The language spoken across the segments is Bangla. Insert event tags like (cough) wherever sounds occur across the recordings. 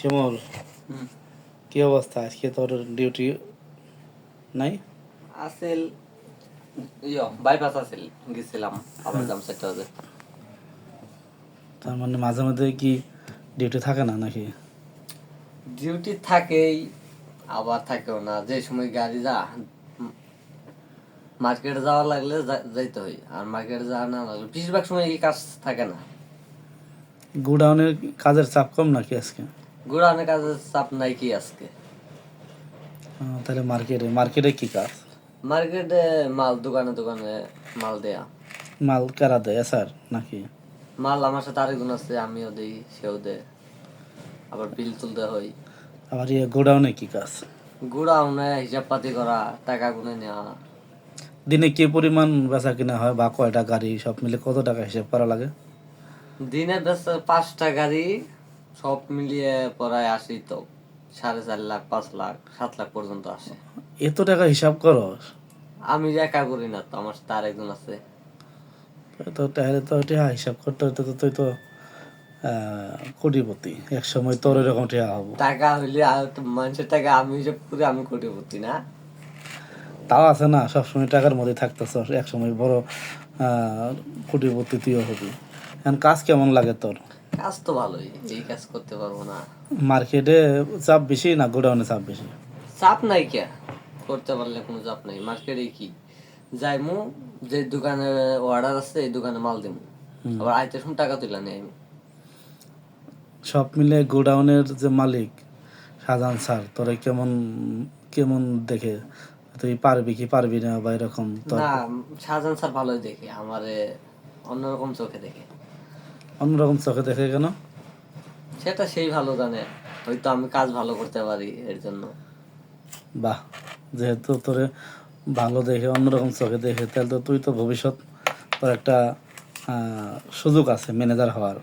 শিমুল। কি অবস্থা? আজকে তোর ডিউটি নাই? আসেল ইয়ো বাইপাস আসেল গেছিলাম আবার জাম সেট হবে তার মানে মাঝে মাঝে কি ডিউটি থাকে না নাকি? ডিউটি থাকেই আবার থাকেও না। যে সময় গাড়ি যা মার্কেটে যাওয়া লাগলে যাইতে হয়। আর মার্কেট যাওয়া না লাগলে বেশিরভাগ সময় এই কাজ থাকে না। গোডাউনের কাজের চাপ কম নাকি আজকে? ঘোরানোর কাজের চাপ নাই কি আজকে? তাহলে মার্কেটে মার্কেটে কি কাজ? মার্কেটে মাল দোকানে দোকানে মাল দেয়া। মাল কারা দেয়? স্যার নাকি? মাল আমার সাথে আরেকজন আছে আমিও দিই সেও দেয়। আবার বিল তুলতে হয়। আবার ইয়ে গোডাউনে কি কাজ? গুড়া উনে হিসাব পাতি করা টাকা গুনে নেওয়া। দিনে কি পরিমাণ বেচা কিনা হয় বা কয়টা গাড়ি সব মিলে কত টাকা হিসাব করা লাগে? দিনে বেশ পাঁচটা গাড়ি সব মিলিয়ে প্রায় আসি তো সাড়ে চার লাখ পাঁচ লাখ সাত লাখ পর্যন্ত আসে। এত টাকা হিসাব করো। আমি যে একা করি না তো আমার তার একজন আছে। তো তাহলে তো টিহা হিসাব করতে হইতে তো তুই তো কোটিপতি। এক সময় তোর এরকম টিহা হব। টাকা হইলে মানুষের টাকা আমি হিসাব করে আমি কোটিপতি না। তাও আছে না সবসময় টাকার মধ্যে থাকতেছ। এক সময় বড় কোটিপতি তুইও হবি। এখন কাজ কেমন লাগে তোর? কাজ তো ভালোই এই কাজ করতে পারব না। মার্কেটে চাপ বেশি না গোডাউনে চাপ বেশি? চাপ নাই কে? করতে পারলে কোনো চাপ নাই। মার্কেটে কি? যাই মু যে দোকানে অর্ডার আছে এই দোকানে মাল দেবো আবার আইতে সময় টাকা তুলে নেই আমি সব মিলে গোডাউনের যে মালিক শাহজাহান স্যার তোরে কেমন কেমন দেখে? তুই পারবি কি পারবি না বা এরকম? না শাহজাহান স্যার ভালোই দেখে আমারে অন্যরকম চোখে দেখে। অন্যরকম চোখে দেখে কেন? সেটা সেই ভালো জানে। হয়তো আমি কাজ ভালো করতে পারি এর জন্য। বাহ যেহেতু তোরে ভালো দেখে অন্যরকম চোখে দেখে তাহলে তো তুই তো ভবিষ্যৎ তোর একটা সুযোগ আছে ম্যানেজার হওয়ার।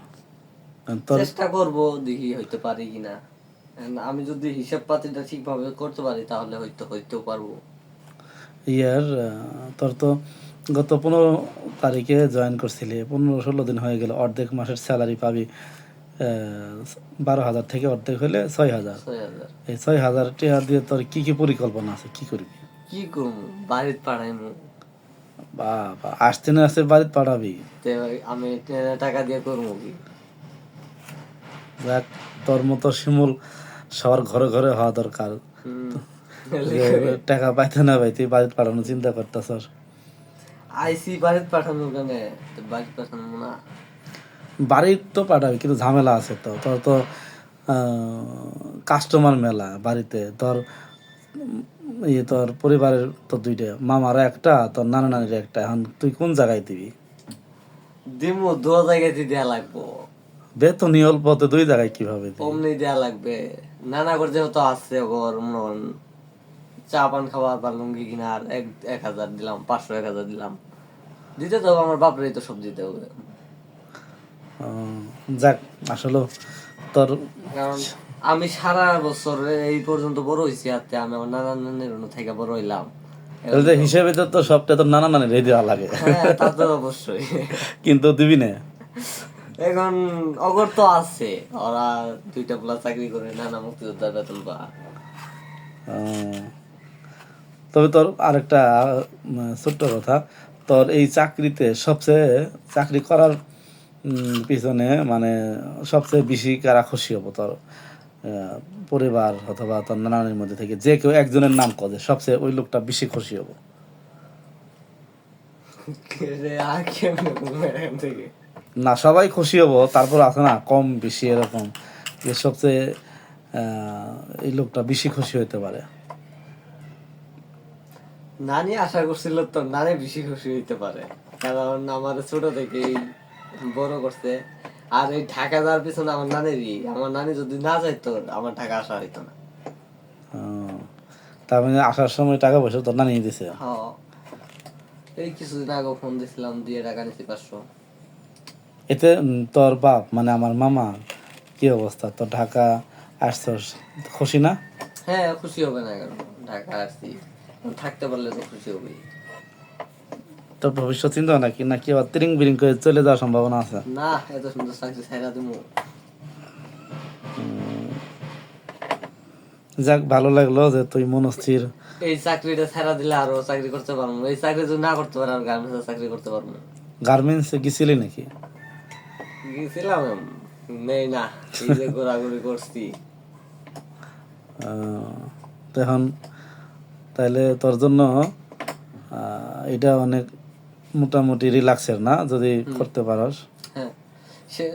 চেষ্টা করব দেখি হইতে পারি কিনা। আমি যদি হিসাব পাতিটা ঠিকভাবে করতে পারি তাহলে হয়তো হইতেও পারব। ইয়ার তোর তো গত পনেরো তারিখে জয়েন করছিলি। পনেরো ষোলো দিন হয়ে গেল অর্ধেক মাসের স্যালারি পাবি বারো হাজার থেকে অর্ধেক হলে ছয় হাজার। এই ছয় হাজার টাকা দিয়ে তোর কি কি পরিকল্পনা আছে কি করবি? কি করব? বাড়িতে পাঠাইমু বা বা আসতে না আসতে বাড়িতে পাঠাবি আমি টাকা দিয়ে করব কি? দেখ তোর মতো শিমুল সবার ঘরে ঘরে হওয়া দরকার। টাকা পাইতে না পাইতে বাড়িতে পাঠানোর চিন্তা করতেছ আইসি বাড়িতে পাঠানোর কারণে তো বাড়িতে পাঠানো না। বাড়ির তো পাঠাবি কিন্তু ঝামেলা আছে তো। তোর তো কাস্টমার মেলা বাড়িতে। তোর ইয়ে তোর পরিবারের তো দুইটা মামার একটা তোর নানা নানির একটা। এখন তুই কোন জায়গায় দিবি? দিমু দু জায়গাতে দেয়া লাগবো। বেতনই অল্প তো দুই জায়গায় কীভাবে অমনি দেয়া লাগবে। নানা করে যেহেতু আসছে ওর মনে চা পান খাওয়া বা লুঙ্গি কিনার এক এক হাজার দিলাম পাঁচশো এক হাজার দিলাম। দিতে তো আমার বাপরেই তো সব দিতে হবে। যাক আসলে তোর কারণ আমি সারা বছর এই পর্যন্ত বড় আমি আমার নানা নানির থেকে বড় হইলাম। হিসেবে তো তোর সবটা তোর নানা নানির রেডি দেওয়া লাগে। হ্যাঁ তা তো অবশ্যই। কিন্তু দিবি না? এখন অগর তো আছে ওরা দুইটা প্লা চাকরি করে নানা মুক্তিযোদ্ধার বেতন পা তবে তোর আরেকটা ছোট্ট কথা। তোর এই চাকরিতে সবচেয়ে চাকরি করার পিছনে মানে সবচেয়ে বেশি কারা খুশি হব তোর? পরিবার অথবা তোর নানানির মধ্যে থেকে যে কেউ একজনের নাম কদে সবচেয়ে ওই লোকটা বেশি খুশি হব। না সবাই খুশি হব তারপর আছে না কম বেশি এরকম যে সবচেয়ে এই লোকটা বেশি খুশি হইতে পারে। নানি আশা করছিল তো নানি বেশি খুশি হইতে পারে। কারণ আমার ছোট থেকেই বড় করছে। আর এই ঢাকা যাওয়ার পিছনে আমার নানিরই। আমার নানি যদি না যাইতো আমার ঢাকা আসা হইতো না। তার মানে আসার সময় টাকা পয়সা তোর নানিয়ে দিছে। হ। এই কিছুদিন আগে ফোন দিছিলাম দিয়ে টাকা নিছি পাঁচশো। এতে তোর বাপ মানে আমার মামা কি অবস্থা? তোর ঢাকা আসছস খুশি না? হ্যাঁ খুশি হবে না কেন? ঢাকা আসছি। থাকতে পারলে তো খুশি হবে তোর ভবিষ্যৎ চিন্তা নাকি? নাকি আবার তিরিং বিরিং করে চলে যাওয়ার সম্ভাবনা আছে? না এত সুন্দর চাকরি ছাইরা দিমু। যাক ভালো লাগল যে তুই মনস্থির। এই চাকরিটা ছেড়া দিলে আরও চাকরি করতে পারব। এই চাকরি যদি না করতে পারে আর গার্মেন্টসে চাকরি করতে পারব না। গার্মেন্টসে গেছিলি নাকি? গেছিলাম। নেই না এই যে ঘোরাঘুরি করছি। আহ, তো এখন তাহলে তোর জন্য এটা অনেক মোটামুটি রিল্যাক্সের না? যদি করতে পারস। হ্যাঁ। সে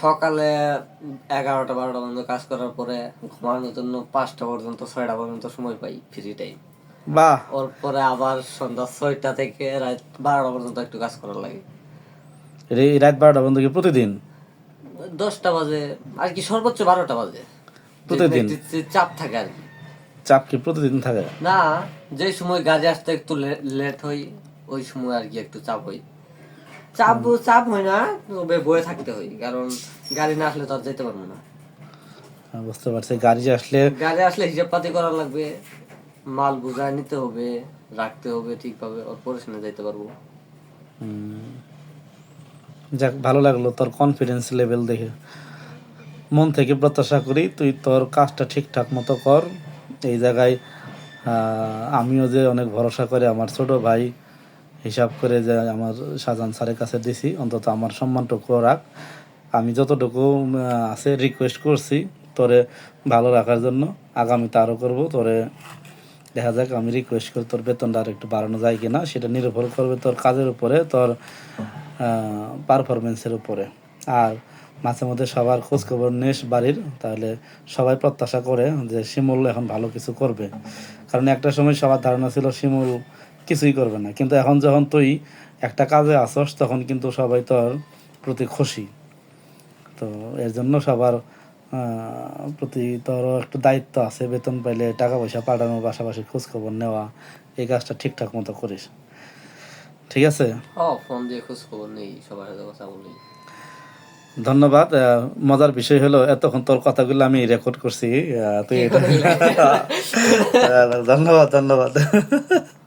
সকালে এগারোটা বারোটা পর্যন্ত কাজ করার পরে ঘুমানোর জন্য পাঁচটা পর্যন্ত ছয়টা পর্যন্ত সময় পাই ফ্রি টাইম বাহ! ওর পরে আবার সন্ধ্যা ছয়টা থেকে রাত বারোটা পর্যন্ত একটু কাজ করার লাগে। রাত বারোটা পর্যন্ত কি প্রতিদিন? দশটা বাজে আর কি সর্বোচ্চ বারোটা বাজে। প্রতিদিন? চাপ থাকে আর কি। চাপ কি প্রতিদিন থাকে। না যে সময় গাজে আসতে একটু লেট হই ওই সময় আর কি একটু চাপ হই। চাপ চাপ হয় না তবে বয়ে থাকতে হয় কারণ গাড়ি না আসলে তো আর যেতে পারব না। হ্যাঁ, বুঝতে পারছি। গাড়ি আসলে গাড়ি আসলে হিসাব পাতি করা লাগবে মাল বুঝায় নিতে হবে রাখতে হবে ঠিকভাবে ওর পরে শুনে যেতে পারব। হুম, যাক ভালো লাগল তোর কনফিডেন্স লেভেল দেখে। মন থেকে প্রত্যাশা করি তুই তোর কাজটা ঠিকঠাক মতো কর। এই জায়গায় আমিও যে অনেক ভরসা করে আমার ছোট ভাই হিসাব করে যে আমার শাহজাহান স্যারের কাছে দিছি, অন্তত আমার সম্মানটুকু রাখ। আমি যতটুকু আছে রিকোয়েস্ট করছি, তোরে ভালো রাখার জন্য। আগামীতে আরও করব, তোরে দেখা যাক, আমি রিকোয়েস্ট করি তোর বেতনটা আর একটু বাড়ানো যায় কিনা, সেটা নির্ভর করবে তোর কাজের উপরে, তোর পারফরমেন্সের উপরে। আর মাঝে মধ্যে সবার খোঁজ খবর নিস বাড়ির, তাহলে সবাই প্রত্যাশা করে যে শিমুল এখন ভালো কিছু করবে। কারণ একটা সময় সবার ধারণা ছিল শিমুল কিছুই করবে না। কিন্তু এখন যখন তুই একটা কাজে আসস, তখন কিন্তু সবাই তোর প্রতি খুশি। তো এর জন্য সবার প্রতি তোর একটু দায়িত্ব আছে, বেতন পাইলে টাকা পয়সা পাঠানোর পাশাপাশি খোঁজ খবর নেওয়া, এই কাজটা ঠিকঠাক মতো করিস। ঠিক আছে? ও ফোন দিয়ে খোঁজ খবর নেই, সবার কথা বলি। ধন্যবাদ। মজার বিষয় হলো এতক্ষণ তোর কথাগুলো আমি রেকর্ড করছি। তুই (laughs) ধন্যবাদ ধন্যবাদ।